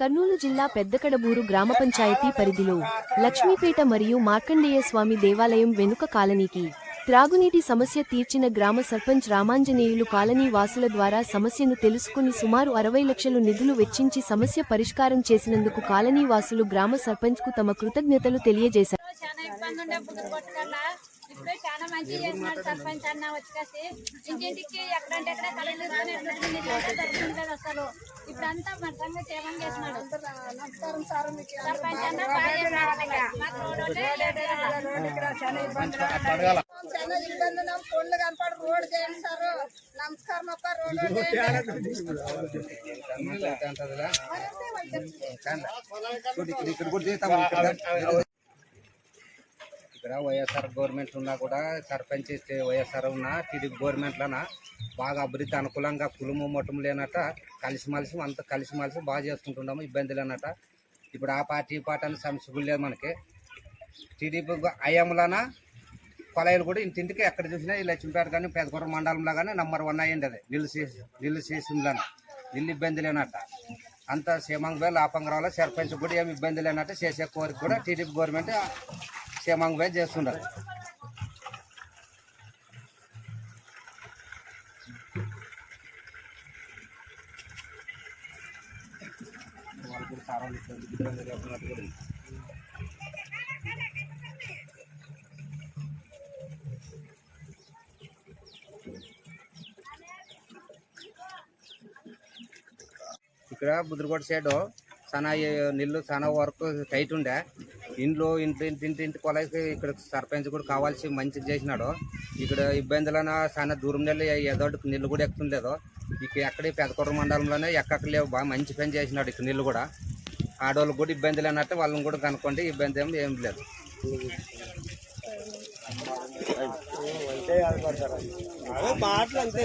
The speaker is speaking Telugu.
కర్నూలు జిల్లా పెద్దకడబూరు గ్రామ పంచాయతీ పరిధిలో లక్ష్మీపేట మరియు మార్కండేయ స్వామి దేవాలయం వెనుక కాలనీకి త్రాగునీటి సమస్య తీర్చిన గ్రామ సర్పంచ్ రామాంజనేయులు కాలనీ వాసుల ద్వారా సమస్యను తెలుసుకుని సుమారు అరవై లక్షలు నిధులు వెచ్చించి సమస్య పరిష్కారం చేసినందుకు కాలనీ వాసులు గ్రామ సర్పంచ్కు తమ కృతజ్ఞతలు తెలియజేశారు. ఇబ్బంది ఉండే బుద్ధి కొట్టుకల్లా ఇప్పుడు చాలా మంచి చేస్తున్నాడు సర్పంచ్ అన్న వచ్చేసి. ఇంటింటికి ఎక్కడంటే ఎక్కడ కళలు దొరుకుతుంది అసలు? ఇప్పుడంతా మన సంగతి ఏమని చేస్తున్నాడు? సర్పంచ్ అన్న బాగా చేసినాడు చాలా ఇబ్బంది ఉన్నాం ఫోన్లు కనపడి రోడ్ చేయండి సార్ నమస్కారం అప్ప రోడ్ ఇక్కడ కూడా ఇక్కడ వైఎస్ఆర్ గవర్నమెంట్ ఉన్నా కూడా సర్పంచ్ వైఎస్ఆర్ ఉన్నా టీడీపీ గవర్నమెంట్లోన బాగా అభివృద్ధి అనుకూలంగా కులుము మొట్టం లేనట కలిసిమలిసి అంత కలిసిమలిసి బాగా చేసుకుంటున్నాము ఇబ్బంది లేనట. ఇప్పుడు ఆ పార్టీ ఈ పార్టీ అనే సమస్య లేదు మనకి. టీడీపీ అయ్యంలోన కొలాయిలు కూడా ఇంటింటికి ఎక్కడ చూసినా ఈ లక్ష్మీపేట కానీ పెదకొర మండలంలో కానీ నంబర్ వన్ అయ్యింది అది. నిల్లు చేసి నిల్లు నిల్లు ఇబ్బంది లేనట్ట అంత క్షేమంగా లాపంగా లాపంగరావులో సర్పంచ్ కూడా ఏమి ఇబ్బంది లేనట్టు చేసే కోరిక కూడా టీడీపీ గవర్నమెంట్ క్షేమంగా చేస్తున్నారు ఇక్కడ బుద్రకోట సైడ్ చాలా నీళ్ళు చాలా వరకు టైట్ ఉండే. ఇంట్లో ఇంటి ఇంటి ఇంటి ఇంటి కొలకి ఇక్కడ సర్పంచ్ కూడా కావాల్సి మంచిగా చేసినాడు. ఇక్కడ ఇబ్బందులన చాలా దూరం నీళ్ళు ఏదోటి నీళ్ళు కూడా ఎక్కుతుండలేదు. ఇక ఎక్కడ పెదకొర్ర మండలంలోనే ఎక్కడ లేవు బాగా మంచి పని చేసినాడు ఇక్కడ నీళ్ళు కూడా. ఆడవాళ్ళకి కూడా ఇబ్బంది లేనట్టు వాళ్ళని కూడా కనుక్కోండి. ఇబ్బంది ఏమి ఏం లేదు. మాటలు అంతే